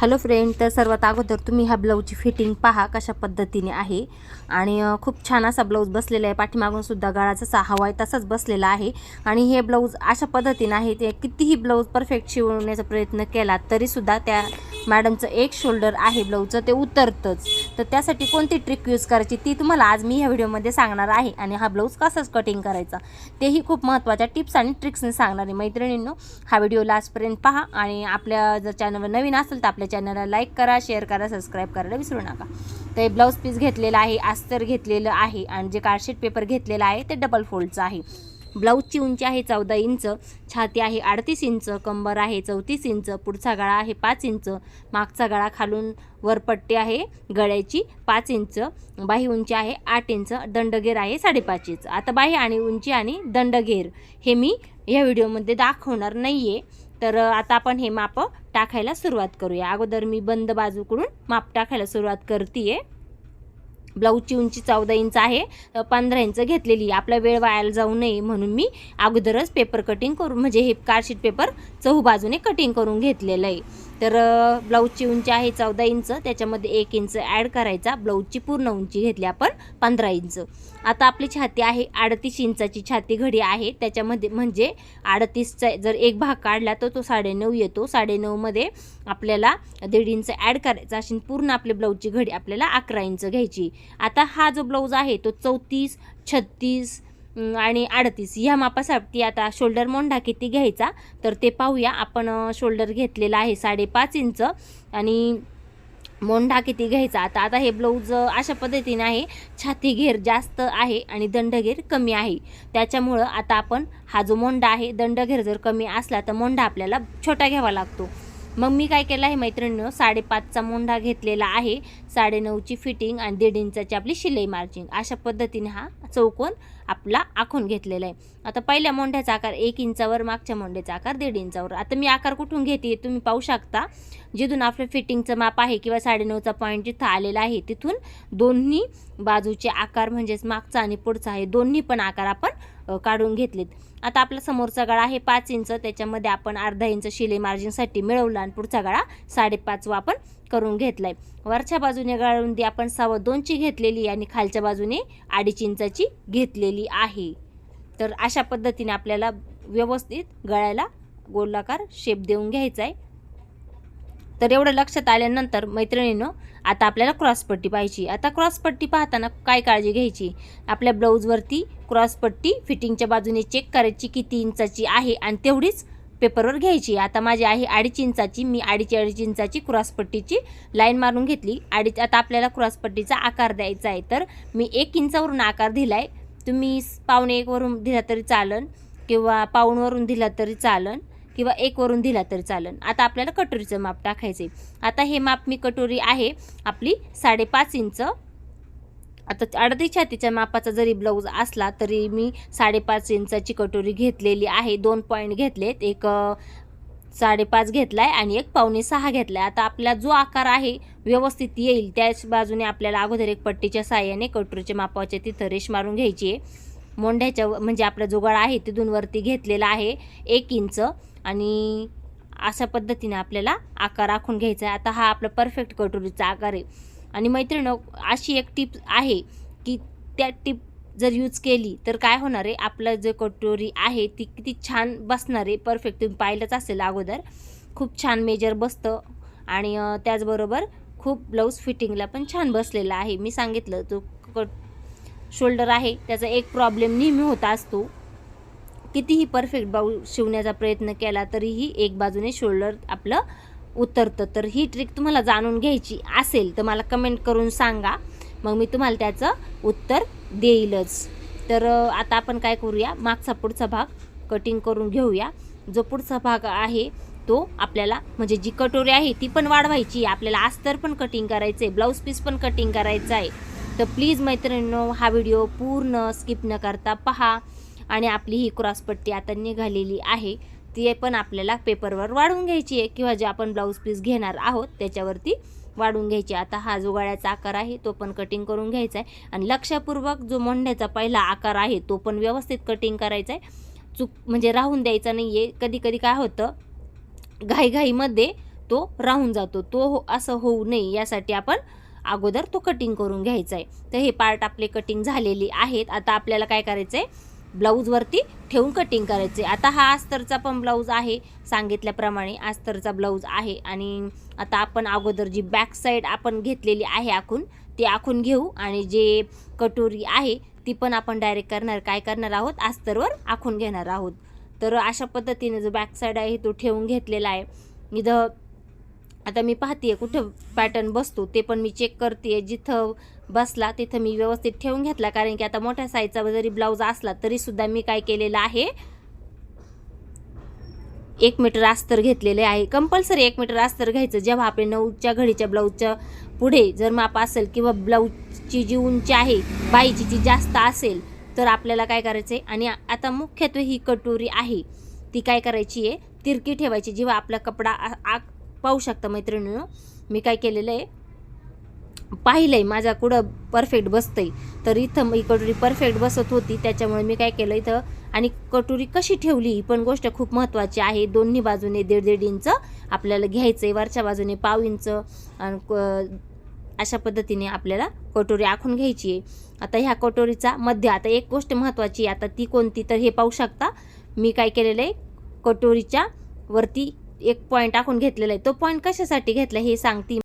Hello friend तर सर्वात अगोदर तुम्ही ह्या ब्लाऊजची फिटिंग पहा कशा पद्धतीने आहे. आणि खूप छान असा ब्लाऊज बसलेला आहे. पाठीमागून सुद्धा गळा जसा हवा आहे तसाच बसलेला आहे. आणि हे ब्लाऊज अशा पद्धतीने आहे ते कितीही ब्लाऊज परफेक्ट शिवण्याचा प्रयत्न केला तरीसुद्धा त्या मॅडमचं एक शोल्डर आहे ब्लाऊजचं ते उतरतंच. तर त्यासाठी कोणती ट्रिक यूज करायची ती तुम्हाला आज मी ह्या व्हिडिओमध्ये सांगणार आहे. आणि हा ब्लाऊज कसाच कटिंग करायचा तेही खूप महत्त्वाच्या टिप्स आणि ट्रिक्सने सांगणार आहे मैत्रिणींनो हा व्हिडिओ लास्टपर्यंत पहा. आणि आपल्या जर चॅनलवर नवीन असेल तर आपल्या चॅनलला लाईक करा शेअर करा सबस्क्राईब करायला विसरू नका. तर हे ब्लाऊज पीस घेतलेलं आहे अस्तर घेतलेलं आहे आणि जे कार्डशीट पेपर घेतलेलं आहे ते डबल फोल्डचं आहे. ब्लाऊजची उंची आहे चौदा इंच छाती आहे अडतीस इंच कंबर आहे चौतीस इंच पुढचा गळा आहे पाच इंच मागचा गळा खालून वरपट्टी आहे गळ्याची पाच इंच बाही उंची आहे आठ इंच दंडगेर आहे साडेपाच इंच. आता बाही आणि उंची आणि दंडघेर हे मी या व्हिडिओमध्ये दाखवणार नाही आहे तर आता आपण हे माप टाकायला सुरुवात करूया. अगोदर मी बंद बाजूकडून माप टाकायला सुरुवात करते आहे ब्लाऊजची उंची चौदा इंच आहे पंधरा इंच घेतलेली आहे. आपला वेळ वायाला जाऊ नये म्हणून मी अगोदरच पेपर कटिंग करून म्हणजे हे कार्डशीट पेपर चहू बाजूने कटिंग करून घेतलेलं आहे तर ब्लाऊजची उंची आहे चौदा इंच. त्याच्यामध्ये एक इंच ॲड करायचा. ब्लाऊजची पूर्ण उंची घेतली आपण पंधरा इंच. आता आपली छाती आहे अडतीस इंचाची छाती घडी आहे. त्याच्यामध्ये म्हणजे अडतीसचा जर एक भाग काढला तर तो साडेनऊ येतो. साडेनऊमध्ये आपल्याला दीड इंच ॲड करायचा. अशी पूर्ण आपली ब्लाऊजची घडी आपल्याला अकरा इंच घ्यायची. आता हा जो ब्लाऊज आहे तो चौतीस छत्तीस आणि अडतीस ह्या मापासाठी आता शोल्डर मोंढा किती घ्यायचा? तर ते पाहूया. आपण शोल्डर घेतलेला आहे साडेपाच इंच आणि मोंढा किती घ्यायचा? आता आता हे ब्लाऊज अशा पद्धतीने आहे. छाती घेर जास्त आहे आणि दंडघेर कमी आहे. त्याच्यामुळं आता आपण हा जो मोंढा आहे दंडघेर जर कमी असला तर मोंढा आपल्याला छोटा घ्यावा लागतो. मग मी काय केलं आहे मैत्रिणीनं साडेपाचचा मोंढा घेतलेला आहे. साडेनऊची फिटिंग आणि दीड इंचाची आपली शिलाई मार्जिंग अशा पद्धतीने हा चौकोन आपला आखून घेतलेला आहे. आता पहिल्या मोंढ्याचा आकार एक इंचावर मागच्या मोंढ्याचा आकार दीड इंचावर. आता मी आकार कुठून घेते तुम्ही पाहू शकता. जिथून आपलं फिटिंगचं माप आहे किंवा साडेनऊचा पॉईंट जिथं आलेला आहे तिथून दोन्ही बाजूचे आकार म्हणजेच मागचा आणि पुढचा आहे. दोन्ही पण आकार आपण काढून घेतलेत. आता आपला समोरचा गळा आहे पाच इंच त्याच्यामध्ये आपण अर्धा इंच शिलाई मार्जिनसाठी मिळवला आणि पुढचा गळा साडेपाचवा आपण करून घेतलाय. वरच्या बाजूने गळारुंदी आपण सव्वा दोनची घेतलेली आणि खालच्या बाजूने अडीच इंचाची घेतलेली आहे. तर अशा पद्धतीने आपल्याला व्यवस्थित गळ्याला गोलाकार शेप देऊन घ्यायचा आहे तर एवढं लक्षात आल्यानंतर मैत्रिणीनं आता आपल्याला क्रॉसपट्टी पाहिजे आता क्रॉसपट्टी पाहताना काय काळजी घ्यायची? आपल्या ब्लाऊजवरती क्रॉसपट्टी फिटिंगच्या बाजूने चेक करायची किती इंचाची आहे आणि तेवढीच पेपरवर घ्यायची. आता माझी आहे अडीच इंचाची मी अडीच अडीच इंचाची क्रॉसपट्टीची लाईन मारून घेतली. अडीच आता आपल्याला क्रॉसपट्टीचा आकार द्यायचा आहे. तर मी एक इंचावरून आकार दिला आहे तुम्ही पावणे एकवरून दिला तरी चालन किंवा पाऊणवरून दिला तरी चालन. किंवा एकवरून दिला तरी चालेल आता आपल्याला कटोरीचं माप टाकायचं आहे आता हे माप मी कटोरी आहे आपली साडेपाच इंच. आता अडतीस छातीच्या मापाचा जरी ब्लाऊज असला तरी मी साडेपाच इंचाची कटोरी घेतलेली आहे. दोन पॉईंट घेतलेत. एक साडेपाच घेतला आहे आणि एक पावणे सहा घेतला आहे आता आपला जो आकार आहे व्यवस्थित येईल. त्याच बाजूने आपल्याला अगोदर एक पट्टीच्या साह्याने कटोरीच्या मापाच्या तिथं रेश मारून घ्यायची आहे. मोंढ्याच्या व- म्हणजे आपला जो गळा आहे तिथून वरती घेतलेला आहे एक इंच. आणि अशा पद्धतीने आपल्याला आकार आखून घ्यायचा आहे. आता हा आपला परफेक्ट कटोरीचा आकार आहे. आणि मैत्रिणी अशी एक टिप आहे की त्या टिप जर यूज केली तर काय होणार आहे? आपलं जे कटोरी आहे ती किती छान बसणार आहे. परफेक्ट तुम्ही पाहिलंच असेल अगोदर. खूप छान मेजर बसतं. आणि त्याचबरोबर खूप ब्लाऊज फिटिंगला पण छान बसलेला आहे. मी सांगितलं तो कट शोल्डर आहे त्याचा एक प्रॉब्लेम नेहमी होता असतो. कितीही परफेक्ट बाऊ शिवण्याचा प्रयत्न केला तरीही एक बाजूने शोल्डर आपलं उतरतं. तर ही ट्रिक तुम्हाला जाणून घ्यायची असेल तर मला कमेंट करून सांगा. मग मी तुम्हाला त्याचं उत्तर देईलच. तर आता आपण काय करूया? मागचा पुढचा भाग कटिंग करून घेऊया. जो पुढचा भाग आहे तो आपल्याला म्हणजे जी कटोरी आहे ती पण वाढवायची आपल्याला अस्तर पण कटिंग करायचं आहे ब्लाऊज पीस पण कटिंग करायचं आहे. तर प्लीज मैत्रिणींनो हा व्हिडिओ पूर्ण स्किप न करता पहा. आणि आपली ही क्रॉसपट्टी आता निघालेली आहे ती पण आपल्याला पेपरवर वाढवून घ्यायची आहे किंवा जे आपण ब्लाऊज पीस घेणार आहोत त्याच्यावरती वाढून घ्यायची आता हा जो गळ्याचा आकार आहे तो पण कटिंग करून घ्यायचा आहे. आणि लक्षपूर्वक जो मोंढ्याचा पहिला आकार आहे तो पण व्यवस्थित कटिंग करायचा आहे. चूक म्हणजे राहून द्यायचा नाही आहे कधी कधी काय होतं घाईघाईमध्ये तो राहून जातो. तो हो असं होऊ नये यासाठी आपण अगोदर तो कटिंग करून घ्यायचा आहे. तर हे पार्ट आपले कटिंग झालेली आहेत. आता आपल्याला काय करायचं आहे ब्लाऊजवरती ठेवून कटिंग करायचे. आता हा अस्तरचा पण ब्लाऊज आहे सांगितल्याप्रमाणे अस्तरचा ब्लाऊज आहे. आणि आता आपण अगोदर जी बॅक साईड आपण घेतलेली आहे आखून ती आखून घेऊ. आणि जे कटोरी आहे ती पण आपण डायरेक्ट करणार. काय करणार आहोत? अस्तरवर आखून घेणार आहोत. तर अशा पद्धतीने जो बॅक साईड आहे तो ठेवून घेतलेला आहे. इथं आता मी पाहते कुठं पॅटर्न बसतो ते पण मी चेक करते जिथं बसला तिथं मी व्यवस्थित ठेवून घेतला. कारण की आता मोठ्या साईजचा जरी ब्लाऊज असला तरी सुद्धा मी काय केलेलं आहे? एक मीटर अस्तर घेतलेले आहे. कंपल्सरी एक मीटर अस्तर घ्यायचं. जेव्हा आपले नऊच्या घडीच्या ब्लाऊजच्या पुढे जर माप असेल किंवा ब्लाऊजची जी उंची आहे बाईची जी जास्त असेल तर आपल्याला काय करायचं आहे आणि आता मुख्यत्वे ही कटोरी आहे. ती काय करायची आहे तिरकी ठेवायची. जेव्हा आपला कपडा आ- पाहू शकता मैत्रिणीनं मी काय केलेलं आहे? पाहिलं आहे माझा कुठं परफेक्ट बसतं आहे तर इथं मी कटोरी परफेक्ट बसत होती त्याच्यामुळे मी काय केलं इथं? आणि कटोरी कशी ठेवली? ही पण गोष्ट खूप महत्त्वाची आहे. दोन्ही बाजूने दीड दीड इंच आपल्याला घ्यायचं आहे वरच्या बाजूने पाव इंच. आणि क- अशा पद्धतीने आपल्याला कटोरी आखून घ्यायची आहे. आता ह्या कटोरीचा मध्य आता एक गोष्ट महत्त्वाची आहे. आता ती कोणती? तर हे पाहू शकता. मी काय केलेलं आहे? कटोरीच्या वरती एक पॉईंट आखून घेतलेला आहे. तो पॉईंट कशासाठी घेतला हे सांगते